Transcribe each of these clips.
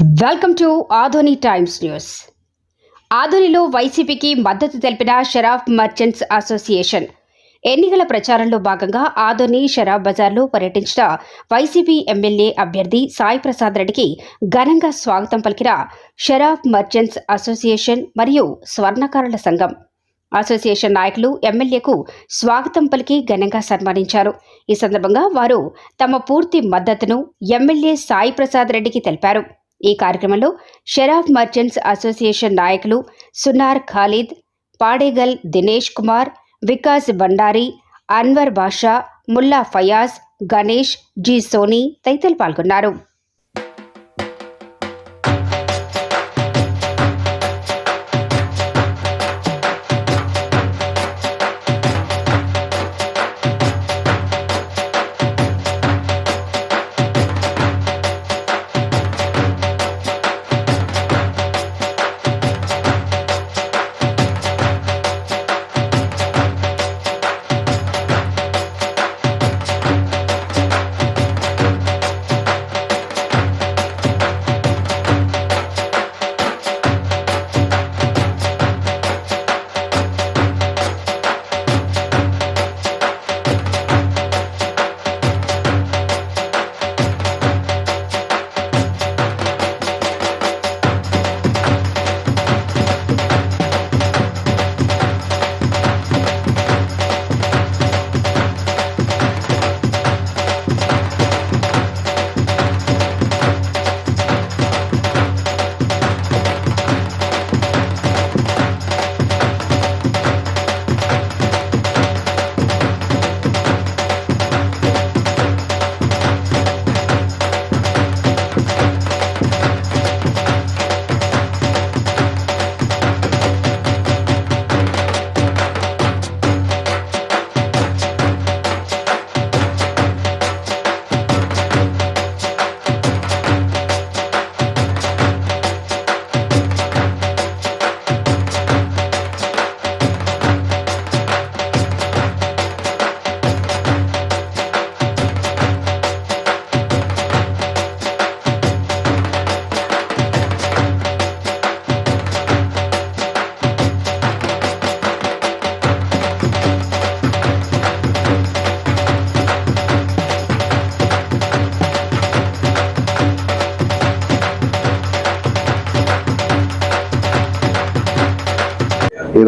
Welcome to Adoni times news ఆధోనిలో వైసీపీకి మద్దతు తెలిపిన షరాఫ్ మర్చెంట్స్ అసోసియేషన్. ఎన్నికల ప్రచారంలో భాగంగా ఆదోని షరాబ్ బజార్లో పర్యటించిన వైసీపీ ఎమ్మెల్యే అభ్యర్థి సాయి ప్రసాద్ రెడ్డికి ఘనంగా స్వాగతం పలికిన షరాఫ్ మర్చెంట్స్ అసోసియేషన్ మరియు స్వర్ణకారుల సంఘం. అసోసియేషన్ నాయకులు ఎమ్మెల్యేకు స్వాగతం పలికి ఘనంగా సన్మానించారు. ఈ సందర్భంగా వారు తమ పూర్తి మద్దతును ఎమ్మెల్యే సాయి ప్రసాద్ రెడ్డికి తెలిపారు. ఈ కార్యక్రమంలో షరాఫ్ మర్చెంట్స్ అసోసియేషన్ నాయకులు సునార్ ఖాలిద్ పాడేగల్ దినేష్ కుమార్ వికాస్ భండారి అన్వర్ బాషా ముల్లా ఫయాజ్ గణేష్ జి సోనీ తదితరులు పాల్గొన్నారు.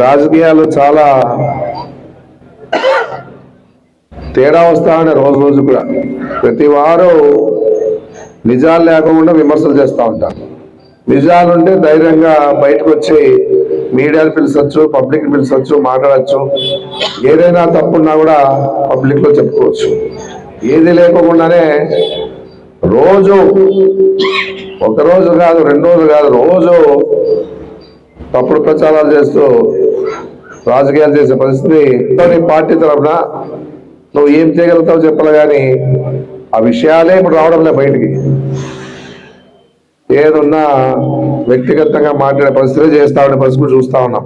రాజకీయాలు చాలా తేడా వస్తా ఉన్నాయి రోజు రోజు కూడా. ప్రతి వారం నిజాలు లేకుండా విమర్శలు చేస్తూ ఉంటారు. నిజాలు ఉంటే ధైర్యంగా బయటకు వచ్చి మీడియాని పిలిచొచ్చు పబ్లిక్ పిలిచొచ్చు మాట్లాడచ్చు. ఏదైనా తప్పున్నా కూడా పబ్లిక్లో చెప్పుకోవచ్చు. ఏది లేకోకుండానే రోజు ఒక రోజు కాదు రెండు రోజులు కాదు రోజు తప్పుడు ప్రచారాలు చేస్తూ రాజకీయాలు చేసే పరిస్థితి. నీ పార్టీ తరఫున నువ్వు ఏం చేయగలుగుతావు చెప్పాలి కానీ ఆ విషయాలే ఇప్పుడు రావడం లే బయటికి. ఏదున్నా వ్యక్తిగతంగా మాట్లాడే పరిస్థితి చేస్తా ఉండే పరిస్థితి చూస్తా ఉన్నాం.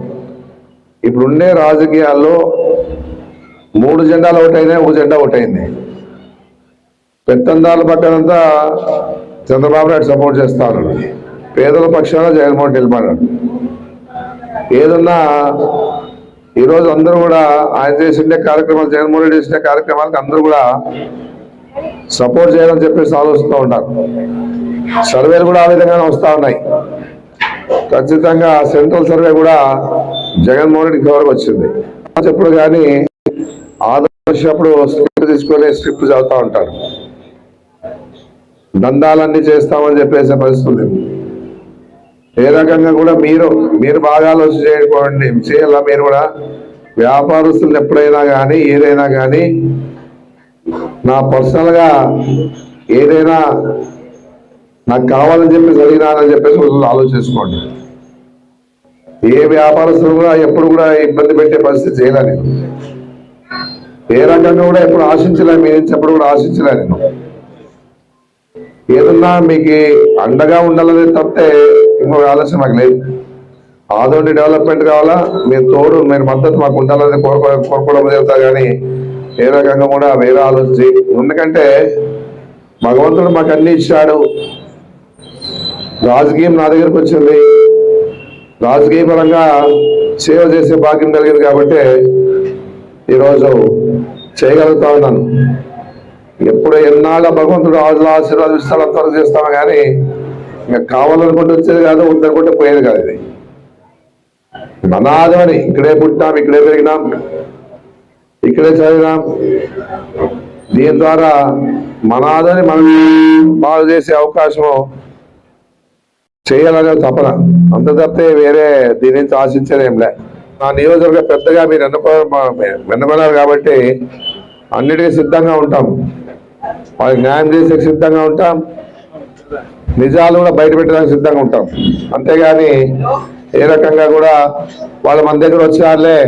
ఇప్పుడుండే రాజకీయాల్లో మూడు జెండాలు ఒకటైనా ఒక జెండా ఒకటైంది. పెత్తందాల పక్కనంతా చంద్రబాబు నాయుడు సపోర్ట్ చేస్తా ఉన్నాడు పేదల పక్షాన జగన్మోహన్ నిలబడ్డాడు ఏదన్నా ఈరోజు అందరూ కూడా ఆయన చేసిండే కార్యక్రమాలు జగన్మోహన్ రెడ్డి చేసిన కార్యక్రమాలకు అందరూ కూడా సపోర్ట్ చేయాలని చెప్పేసి ఆలోచిస్తూ ఉంటారు. సర్వేలు కూడా ఆ విధంగానే వస్తూ ఉన్నాయి. ఖచ్చితంగా సెంట్రల్ సర్వే కూడా జగన్మోహన్ రెడ్డి ఫేవర్కి వచ్చింది. చెప్పుడు కానీ ఆదర్శప్పుడు స్క్రిప్ట్ తీసుకొని స్క్రిప్ట్ చదువుతూ ఉంటారు. దందాలన్నీ చేస్తామని చెప్పేసే పరిస్థితి ఏ రకంగా కూడా మీరు మీరు బాగా ఆలోచన చేయకండి. చేయాలా మీరు కూడా? వ్యాపారస్తులు ఎప్పుడైనా కానీ ఏదైనా కానీ నా పర్సనల్గా ఏదైనా నాకు కావాలని చెప్పేసి అడిగినానని చెప్పేసి కొంచెం ఆలోచించుకోండి. ఏ వ్యాపారస్తులు కూడా ఎప్పుడు కూడా ఇబ్బంది పెట్టే పరిస్థితి చేయలే నేను. ఏ రకంగా కూడా ఎప్పుడు ఆశించలే మీ నుంచి ఎప్పుడు కూడా ఆశించలే నేను. ఏదన్నా మీకు అండగా ఉండాలనే తప్పితే ఇంకొక ఆలోచన మాకు లేదు. ఆదోటి డెవలప్మెంట్ కావాలా? మీరు తోడు మీరు మద్దతు మాకు ఉండాలని కోరుకో కోరుకోవడం జరుగుతా కానీ ఏ రకంగా కూడా వేరే ఆలోచించి. ఎందుకంటే భగవంతుడు మాకు అన్ని ఇచ్చాడు. రాజకీయం నా దగ్గరకు వచ్చింది. రాజకీయ పరంగా సేవ చేసే భాగ్యం కలిగింది కాబట్టి ఈరోజు చేయగలుగుతా ఉన్నాను. ఎప్పుడు ఎన్నాళ్ళ భగవంతుడు రాజుల ఆశీర్వాదం ఇస్తాడు అంతవరకు చేస్తాము కానీ ఇంకా కావాలనుకుంటే వచ్చేది కాదు వద్దనుకుంటే పోయేది కాదు ఇది. మన ఆదమని ఇక్కడే పుట్టాం ఇక్కడే పెరిగినాం ఇక్కడే చదివినాం. దీని ద్వారా మన ఆదని మనం బాగు చేసే అవకాశం చేయాలనే తపన. అంత తప్పితే వేరే దీని నుంచి ఆశించలేంలే నా నియోజకవర్గ పెద్దగా మీరు ఎన్నుకో వెన్నుకున్నారు కాబట్టి అన్నిటికీ సిద్ధంగా ఉంటాం. వాళ్ళకి న్యాయం చేసే సిద్ధంగా ఉంటాం. నిజాలు కూడా బయట పెట్టడానికి సిద్ధంగా ఉంటాం. అంతేగాని ఏ రకంగా కూడా వాళ్ళ మన దగ్గర వచ్చారులే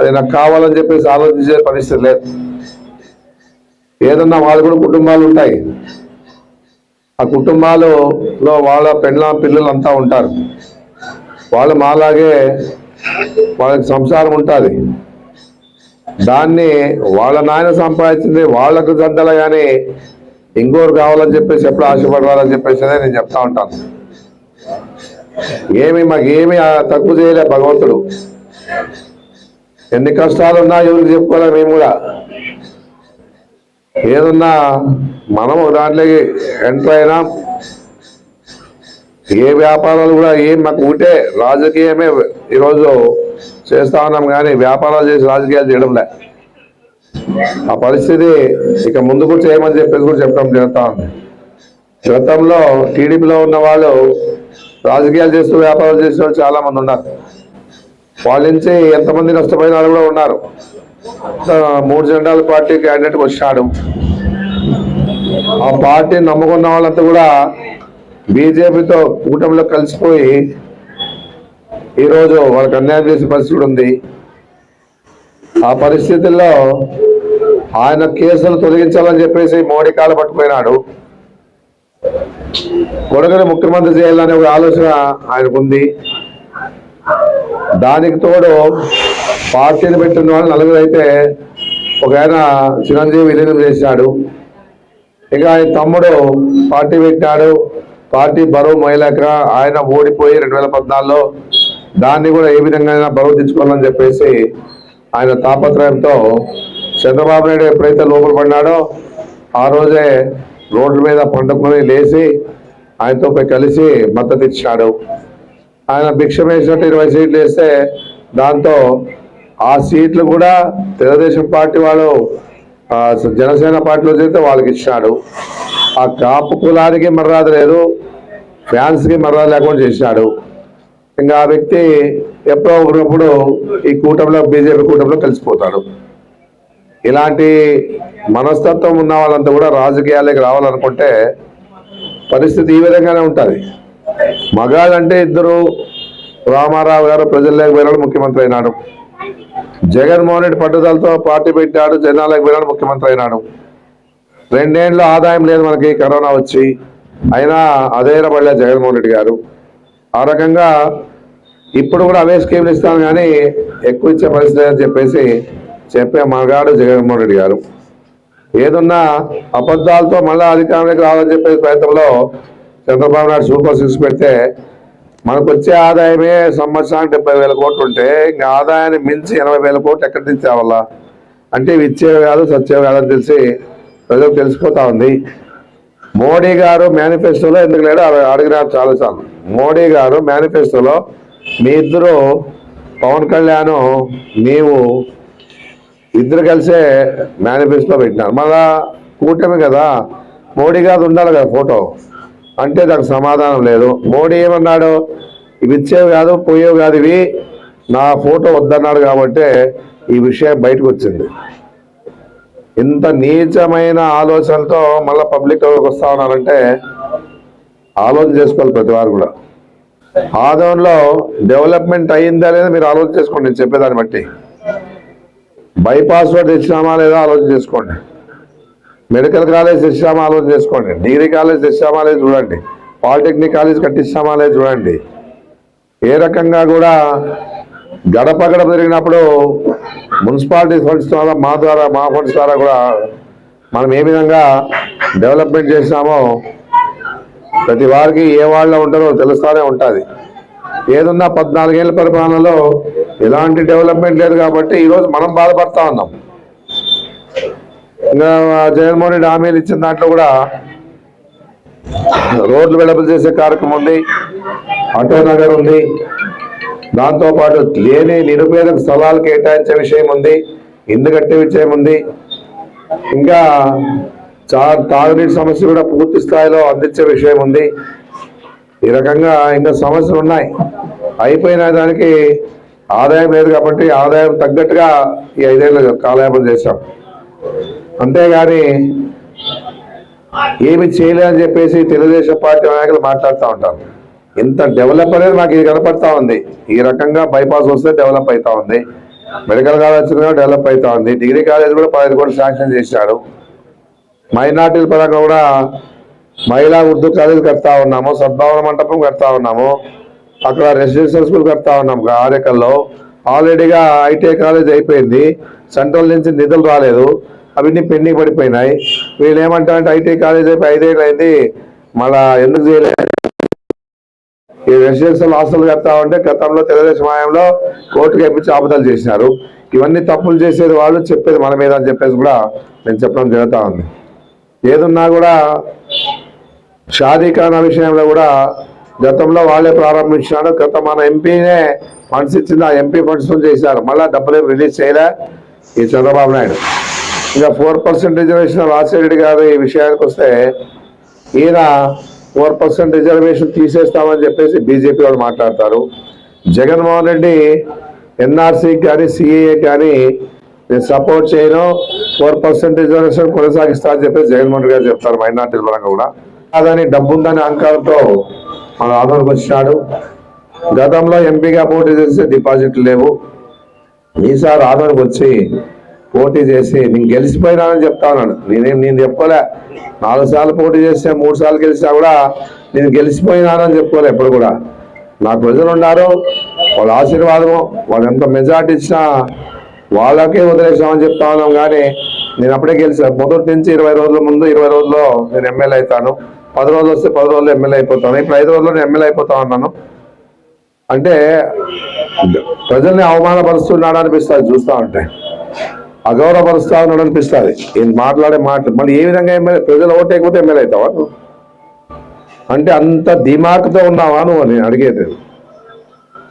అది నాకు కావాలని చెప్పేసి ఆలోచించే పరిస్థితి లేదు. ఏదన్నా వాళ్ళు కూడా కుటుంబాలు ఉంటాయి. ఆ కుటుంబాలలో వాళ్ళ పెళ్ళ పిల్లలు అంతా ఉంటారు. వాళ్ళు మాలాగే వాళ్ళకి సంసారం ఉంటుంది. దాన్ని వాళ్ళ నాయన సంపాదించింది వాళ్ళకు దద్దల కానీ ఇంకోరు కావాలని చెప్పేసి ఎప్పుడు ఆశపడవాలని చెప్పేసి నేను చెప్తా ఉంటాను. ఏమి మాకు ఏమి తక్కువ చేయలే భగవంతుడు. ఎన్ని కష్టాలు ఉన్నా ఎవరికి చెప్పుకోలే మేము కూడా. ఏదన్నా మనం దాంట్లోకి ఎంటర్ అయినా ఏ వ్యాపారాలు కూడా ఏం మాకు ఉంటే రాజకీయమే ఈరోజు చేస్తా ఉన్నాం కానీ వ్యాపారాలు చేసి రాజకీయాలు చేయడంలే ఆ పరిస్థితి ఇక ముందు కూడా చేయమని చెప్పేసి కూడా చెప్పడం జరుగుతా ఉంది. గతంలో టీడీపీలో ఉన్న వాళ్ళు రాజకీయాలు చేస్తూ వ్యాపారాలు చేసే వాళ్ళు చాలామంది ఉన్నారు. వాళ్ళ నుంచి ఎంతమంది నష్టపోయిన వాళ్ళు కూడా ఉన్నారు. మూడు జెండాల పార్టీ క్యాండిడేట్కి వచ్చినాడు. ఆ పార్టీ నమ్ముకున్న వాళ్ళంతా కూడా బీజేపీతో కూటమిలో కలిసిపోయి ఈరోజు వాళ్ళకి అన్యాయం చేసే పరిస్థితి ఉంది. ఆ పరిస్థితుల్లో ఆయన కేసులు తొలగించాలని చెప్పేసి మోడీ కాలు పట్టుకున్నాడు కొడుకుని ముఖ్యమంత్రి చేయాలనే ఒక ఆలోచన ఆయనకు ఉంది దానికి తోడు పార్టీని పెట్టిన వాళ్ళు నలుగురు అయితే ఒక ఆయన చిరంజీవి విలీనం చేశాడు. ఇక ఆయన తమ్ముడు పార్టీ పెట్టాడు పార్టీ బరువు మహిళక ఆయన ఓడిపోయి రెండు వేల పద్నాలుగులో దాన్ని కూడా ఏ విధంగా అయినా బరువు తెచ్చుకోవాలని చెప్పేసి ఆయన తాపత్రయంతో చంద్రబాబు నాయుడు ఎప్పుడైతే లోపల పడినాడో ఆ రోజే రోడ్ల మీద పండుకొని లేచి ఆయనతో పోయి కలిసి మద్దతు ఇచ్చాడు ఆయన భిక్ష వేసినట్టు ఇరవై సీట్లు వేస్తే దాంతో ఆ సీట్లు కూడా తెలుగుదేశం పార్టీ వాళ్ళు జనసేన పార్టీలో చేస్తే వాళ్ళకి ఇచ్చాడు ఆ కాపు కులానికి మర్యాద లేదు ఫ్యాన్స్కి మర్యాద లేకుండా చేశాడు ఇంకా ఆ వ్యక్తి ఎప్పుడో ఒకప్పుడు ఈ కూటమిలో బీజేపీ కూటమిలో కలిసిపోతాడు. ఇలాంటి మనస్తత్వం ఉన్న వాళ్ళంతా కూడా రాజకీయాలకి రావాలనుకుంటే పరిస్థితి ఈ విధంగానే ఉంటుంది. మగాళ్ళంటే ఇద్దరు రామారావు గారు ప్రజల్లోకి పోయినాడు ముఖ్యమంత్రి అయినాడు. జగన్మోహన్ రెడ్డి పట్టుదలతో పార్టీ పెట్టాడు జనాలకు పోయినాడు ముఖ్యమంత్రి అయినాడు. రెండేళ్ళు ఆదాయం లేదు మనకి కరోనా వచ్చి. అయినా అదే జగన్మోహన్ రెడ్డి గారు. ఆ రకంగా ఇప్పుడు కూడా అవే స్కీమ్లు ఇస్తాను కానీ ఎక్కువ ఇచ్చే పరిస్థితి అని చెప్పేసి చెప్పే మగాడు జగన్మోహన్ రెడ్డి గారు. ఏదున్నా అబద్ధాలతో మళ్ళీ అధికారంలోకి రావాలని చెప్పే ప్రయత్నంలో చంద్రబాబు నాయుడు సూపర్ సిక్స్ పెడితే మనకు వచ్చే ఆదాయమే సంవత్సరానికి డెబ్బై వేల కోట్లు ఉంటే ఇంకా ఆదాయాన్ని మించి ఎనభై వేల కోట్లు ఎక్కడి నుంచి తేవాలా అంటే ఇవి ఇచ్చేవి కాదు సచ్చేవి కాదని తెలిసి ప్రజలకు తెలిసిపోతా ఉంది. మోడీ గారు మేనిఫెస్టోలో ఎందుకు లేడు అవి అడిగినారు చాలా చాలు. మోడీ గారు మేనిఫెస్టోలో మీ ఇద్దరు పవన్ కళ్యాణ్ నీవు ఇద్దరు కలిసే మేనిఫెస్టో పెట్టినారు. మళ్ళా కూటమి కదా మోడీ గారు ఉండాలి కదా ఫోటో. అంటే దానికి సమాధానం లేదు. మోడీ ఏమన్నాడు? ఇవి ఇచ్చేవి కాదు పోయేవి కాదు ఇవి. నా ఫోటో వద్దన్నాడు కాబట్టి ఈ విషయం బయటకు వచ్చింది. ఇంత నీచమైన ఆలోచనలతో మళ్ళీ పబ్లిక్ వస్తా ఉన్నారంటే ఆలోచన చేసుకోవాలి ప్రతి వారు కూడా. ఆదంలో డెవలప్మెంట్ అయ్యిందా లేదా మీరు ఆలోచన చేసుకోండి నేను చెప్పేదాన్ని బట్టి. బైపాస్ రోడ్ తెచ్చినామా లేదా ఆలోచన చేసుకోండి. మెడికల్ కాలేజ్ తెచ్చినామా ఆలోచన చేసుకోండి. డిగ్రీ కాలేజ్ తెచ్చామా లేదు చూడండి. పాలిటెక్నిక్ కాలేజ్ కట్టించామా లేదు చూడండి. ఏ రకంగా కూడా గడప గడప జరిగినప్పుడు మున్సిపాలిటీ ఫండ్స్ ద్వారా మా ద్వారా మా ఫండ్స్ ద్వారా కూడా మనం ఏ విధంగా డెవలప్మెంట్ చేసినామో ప్రతి వారికి ఏ వాళ్ళ ఉంటారో తెలుస్తూనే ఉంటుంది. ఏదున్నా పద్నాలుగేళ్ళ పరిపాలనలో ఎలాంటి డెవలప్మెంట్ లేదు కాబట్టి ఈరోజు మనం బాధపడతా ఉన్నాం. ఇంకా జగన్మోహన్ రెడ్డి హామీలు ఇచ్చిన దాంట్లో కూడా రోడ్లు వెడపలు చేసే కార్యక్రమం ఉంది ఆటో నగర్ ఉంది. దాంతోపాటు లేని నిరుపేద స్థలాలు కేటాయించే విషయం ఉంది ఇందు కట్టే విషయం ఉంది. ఇంకా చా తాగునీటి సమస్య కూడా పూర్తి స్థాయిలో అందించే విషయం ఉంది. ఈ రకంగా ఇంకా సమస్యలు ఉన్నాయి. అయిపోయిన దానికి ఆదాయం లేదు కాబట్టి ఆదాయం తగ్గట్టుగా ఈ ఐదేళ్ళు కాలయాపన చేశాం. అంతేగాని ఏమి చేయలేదని చెప్పేసి తెలుగుదేశం పార్టీ నాయకులు మాట్లాడుతూ ఉంటారు. ఇంత డెవలప్ అనేది మాకు ఇది కనపడతా ఉంది. ఈ రకంగా బైపాస్ వస్తే డెవలప్ అవుతా ఉంది. మెడికల్ కాలేజ్ కూడా డెవలప్ అవుతా ఉంది. డిగ్రీ కాలేజ్ కూడా పదహైదు కోట్లు శాంక్షన్ చేశాడు మైనార్టీల పరంగా కూడా మహిళా ఉర్దూ కాలేజ్ కడతా ఉన్నాము. సద్భావన మంటపం కడతా ఉన్నాము. అక్కడ రెసిడెన్షియల్ స్కూల్ కడతా ఉన్నాం. ఆరేకల్లో ఆల్రెడీగా ఐటీఐ కాలేజ్ అయిపోయింది. సెంట్రల్ నుంచి నిధులు రాలేదు. అవన్నీ పెండింగ్ పడిపోయినాయి. వీళ్ళు ఏమంటారంటే ఐటీఐ కాలేజ్ అయిపోయి ఐదేళ్ళు అయింది. మళ్ళా ఎందుకు చేయలేదు ఈ రెసిడెన్షియల్ హాస్టల్ కడతా ఉంటే గతంలో తెలుగుదేశం హయాంలో కోర్టుకు ఎప్పించి ఆపదలు చేసినారు. ఇవన్నీ తప్పులు చేసేది వాళ్ళు చెప్పేది మన మీద అని చెప్పేసి కూడా నేను చెప్పడం జరుగుతూ ఉంది. ఏదున్నా కూడా షాదీకరణ విషయంలో కూడా గతంలో వాళ్ళే ప్రారంభించినాడు. గత మన ఎంపీనే ఫండ్స్ ఇచ్చింది. ఆ ఎంపీ ఫండ్స్ చేశారు. మళ్ళీ డబ్బులు ఏం రిలీజ్ చేయలే ఈ చంద్రబాబు నాయుడు. ఇంకా ఫోర్ పర్సెంట్ రిజర్వేషన్ రాజశేఖరెడ్డి గారు ఈ విషయానికి వస్తే ఈయన ఫోర్ పర్సెంట్ రిజర్వేషన్ తీసేస్తామని చెప్పేసి బీజేపీ వాళ్ళు మాట్లాడతారు. జగన్మోహన్ రెడ్డి ఎన్ఆర్సీకి కానీ సిఏఏ కానీ నేను సపోర్ట్ చేయను. ఫోర్ పర్సెంట్ రిజర్వేషన్ కొనసాగిస్తా అని చెప్పేసి జగన్మోహన్ రెడ్డి గారు చెప్తారు. మైనార్టీల పరంగా కూడా. కాదని డబ్బు ఉందని అహంకారంతో మన ఆదరణకు వచ్చినాడు. గతంలో ఎంపీగా పోటీ చేస్తే డిపాజిట్లు లేవు. ఈసారి ఆదరణకు వచ్చి పోటీ చేసి నేను గెలిచిపోయినానని చెప్తా ఉన్నాను నేనేం నేను చెప్పుకోలే. నాలుగు సార్లు పోటీ చేస్తే మూడు సార్లు గెలిచినా కూడా నేను గెలిచిపోయినానని చెప్పుకోలే ఎప్పుడు కూడా. నా ప్రజలు ఉన్నారు. వాళ్ళ ఆశీర్వాదము వాళ్ళు ఎంత మెజార్టీ ఇచ్చినా వాళ్ళకే వదిలేసామని చెప్తా ఉన్నాం. కానీ నేను అప్పుడే గెలిచాను మొదటి నుంచి ఇరవై రోజుల ముందు ఇరవై రోజుల్లో నేను ఎమ్మెల్యే అవుతాను. పది రోజులు వస్తే పది రోజుల్లో ఎమ్మెల్యే అయిపోతాను. ఇప్పుడు ఐదు రోజుల్లో ఎమ్మెల్యే అయిపోతా ఉన్నాను. అంటే ప్రజల్ని అవమానపరుస్తున్నాడు అనిపిస్తుంది చూస్తా ఉంటే. అగౌరవపరుస్తా ఉన్నాడు అనిపిస్తుంది ఈయన మాట్లాడే మాట మళ్ళీ ఏ విధంగా ఎమ్మెల్యే ప్రజలు ఓటేకపోతే ఎమ్మెల్యే అవుతావా నువ్వు? అంటే అంత దిమాక్తో ఉన్నావా నువ్వు నేను అడిగేది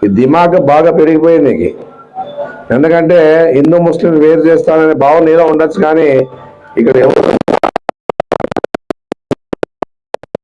ఈ దిమాక్ బాగా పెరిగిపోయింది నీకు. ఎందుకంటే హిందూ ముస్లిం వేరు చేస్తాననే భావన ఏదో ఉండొచ్చు కానీ ఇక్కడ ఎవరు